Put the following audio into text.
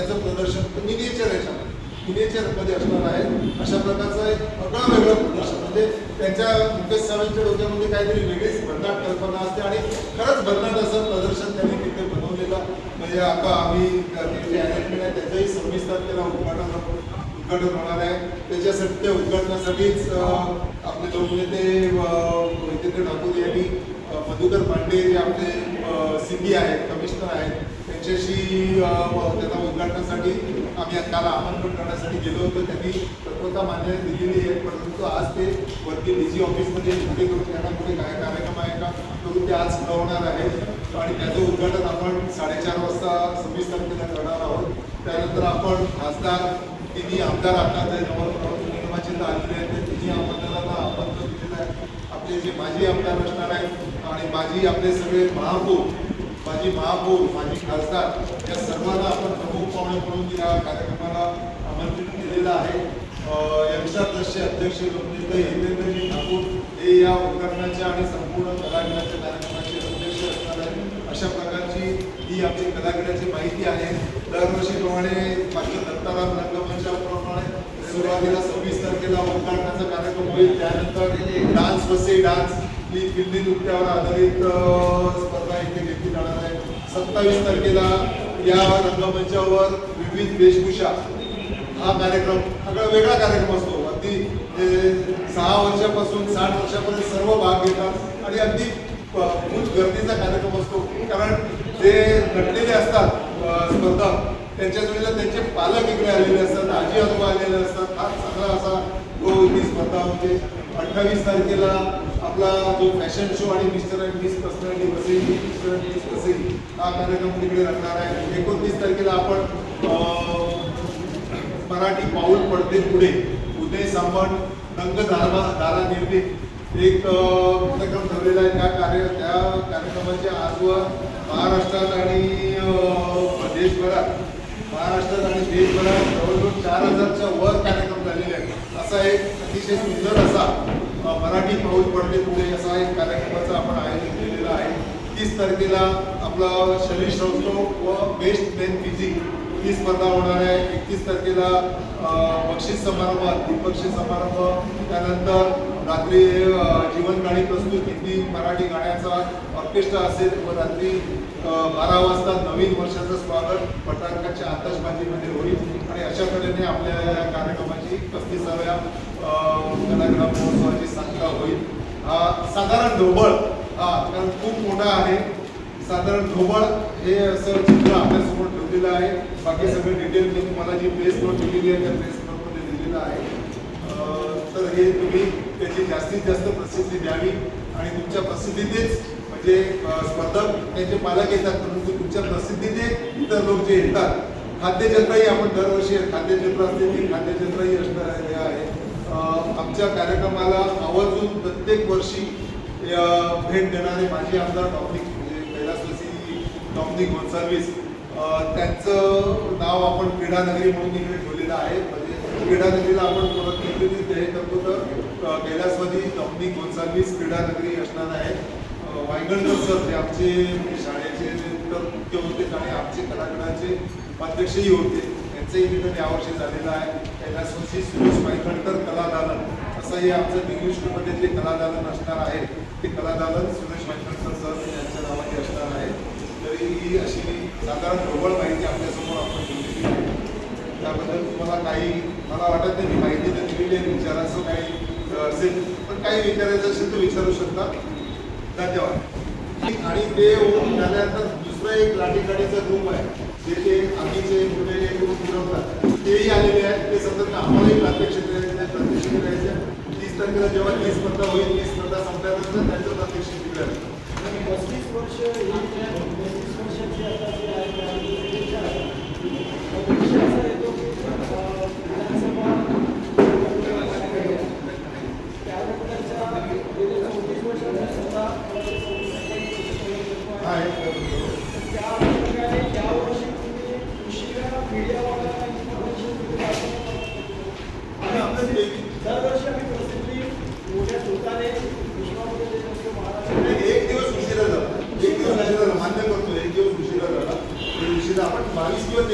त्याचं प्रदर्शन मिनिएचर याच्यामध्ये मिनिएचरमध्ये असणार आहे. अशा प्रकारचं एक वेगळं वेगळं प्रदर्शन. म्हणजे त्यांच्या मुकेश सावंतच्या डोक्यामध्ये काहीतरी वेगळीच भन्नाट कल्पना असते आणि खरंच भन्नाट असं प्रदर्शन त्यांनी तिथे बनवलेलं. म्हणजे आता आम्ही जे अरेंजमेंट आहे त्याचंही सव्वीस तारखेला उद्घाटन उद्घाटन होणार आहे. त्याच्यासाठी त्या उद्घाटनासाठीच आपले दोन नेते वैद्यनाथ ठाकूर यांनी मधुकर पांडे जे आपले सी बी आहेत कमिशनर आहेत. त्यांच्याशी त्याचा उद्घाटनासाठी आम्ही काल आमंत्रण करण्यासाठी गेलो होतो. त्यांनी तत्वता मान्यता दिलेली आहे परंतु आज ते वरती डी जी ऑफिसमध्ये कुठे करून त्यांना कुठे काय कार्यक्रम आहे का करून ते आज होणार आहेत आणि त्याचं उद्घाटन आपण साडेचार वाजता सव्वीस तारखेला करणार आहोत. त्यानंतर आपण खासदार तिन्ही आमदार आता जे नवनिर्वाचित आलेले आहेत. ते तिन्ही आमदारांना आमंत्रण दिलेलं आहे. आपले जे माजी आमदार असणार आहेत आणि माजी आपले सगळे महापौर माझी महापौर माझी खासदार या सर्वांना आपण प्रमुख पाहुणे म्हणून या कार्यक्रमाला आमंत्रित केलेलं आहे. यंगस्टर अध्यक्ष लोकनेते हितेंद्रजी ठाकूर हे या उपकरणाच्या आणि संपूर्ण कलागृहाच्या कार्यक्रमाचे अध्यक्ष असणार आहेत. अशा प्रकारची ही आमची कलागृहाची माहिती आहे. दरवर्षीप्रमाणे मागच्या दत्ताराम रंगमंचाप्रमाणे सुरुवातीला सव्वीस तारखेला उद्घाटनाचा कार्यक्रम होईल. त्यानंतर डान्स बसे डान्स आपली दिल्ली नृत्यावर आधारित स्पर्धा इथे घेतली जाणार आहे. सत्तावीस तारखेला या रंगमंचावर विविध वेशभूषा. हा कार्यक्रम सगळा वेगळा कार्यक्रम असतो. अगदी सहा वर्षापासून साठ वर्षापर्यंत सर्व भाग घेतात आणि अगदी खूप गर्दीचा कार्यक्रम असतो. कारण जे नटलेले असतात स्पर्धा त्यांच्या वेळेला त्यांचे पालक इकडे आलेले असतात आजी आजोबा आलेले असतात. हा चांगला असा तो ही स्पर्धा होते. अठ्ठावीस तारखेला आपला जो फॅशन शो आणि मिस्टर अँड मिस पर्सनॅलिटी बसेल मिस्टर अँड मिस बसेल हा कार्यक्रम तिकडे लागणार आहे. एकोणतीस तारखेला आपण मराठी पाऊल पडते पुढे उदय सामंत रंग दारा दारा निर्मित एक कार्यक्रम ठरलेला आहे. त्या कार्य त्या कार्यक्रमाच्या आजवर महाराष्ट्रात आणि देशभरात महाराष्ट्रात आणि देशभरात जवळजवळ चार हजारच्या वर कार्यक्रम झालेले आहेत. असा एक अतिशय सुंदर असा मराठी पाऊस पडते पुढे असा एक कार्यक्रमाचं आपण आयोजन केलेलं आहे. तीस तारखेला आपला शरीर संस्थो व बेस्ट मेन फिजिक ही स्पर्धा होणार आहे. एकतीस तारखेला बक्षीस समारंभ द्विपक्षीय समारंभ. त्यानंतर रात्री जीवन जीवनगाणी प्रस्तुत हिंदी मराठी गाण्याचा ऑर्केस्ट्रा असेल व रात्री बारा वाजता नवीन वर्षाचं स्वागत पटारकाच्या आतषबाजीमध्ये होईल. आणि अशा तऱ्हेने आपल्या या कार्यक्रमाची पस्तीसाव्या कलाग्राम महोत्सवाची होईल. हा साधारण ढोबळ हा कारण खूप मोठा आहे. साधारण ढोबळ हे असं चित्र आपल्यासमोर ठेवलेलं आहे. बाकी सगळे डिटेल मी तुम्हाला जी प्रेस नोट दिलेली आहे त्या प्रेस नोटमध्ये दिलेलं आहे. तर हे तुम्ही त्याची जास्तीत जास्त प्रसिद्धी द्यावी आणि तुमच्या प्रसिद्धीतेच म्हणजे स्पर्धक त्यांचे पालक येतात परंतु तुमच्या प्रसिद्धीने इतर लोक जे येतात खाद्यजत्राही आपण दरवर्षी खाद्यजत्रा असते ती खाद्यजत्राही असणार आहे आहे आमच्या कार्यक्रमाला आवर्जून प्रत्येक वर्षी भेट देणारे माजी आमदार डॉमिनिक म्हणजे कैलासवासी डॉमिनिक गोन्साल्विस त्यांचं नाव आपण क्रीडा नगरी म्हणून इकडे ठेवलेलं आहे. म्हणजे क्रीडा नगरीला आपण परत केंद्रित हे करतो तर कैलासवादी डॉमिनिक गोन्साल्विस क्रीडा नगरी असणार आहे. वायगणकर सर जे आमचे शाळेचे तर मुख्य होते आणि आमचे कलाकाराचे अध्यक्षही होते. यांचंही निधन यावर्षी झालेलं आहे. त्यांना सुशी सुरेश वायगणकर कलादालन असंही आमचं दिग्दृष्टीमध्ये जे कलादालन असणार आहे. ते कलादालन सुरेश वायगणकर सर यांच्या नावाने असणार आहे. तरी ही अशी साधारण ढोबळ माहिती आपल्यासमोर आपण दिलेली आहे. त्याबद्दल तुम्हाला काही मला वाटत नाही मी माहिती तर दिलेली आहे. विचारायचं काही असेल पण काही विचारायचं असेल तर विचारू शकता. धन्यवाद. आणि ते होऊन झाल्यानंतर दुसरं एक लाठीकाठीचं रूम आहे. जे ते आगीचे पुढे ग्रुप पुरवतात तेही आलेले आहेत. ते सतत आम्हालाही प्रात्यक्षिक करायचं प्रात्यक्षिक करायचं तीस तारखेला जेव्हा ती स्पर्धा होईल ती स्पर्धा संपल्यानंतर त्यांचं प्रात्यक्षिक दिलं आणि पस्तीस वर्ष एक दिवस उशिरा झाला एक दिवस उशिरा मान्य करतो एक दिवस उशिरा झाला उशिरा आपण बावीस दिवस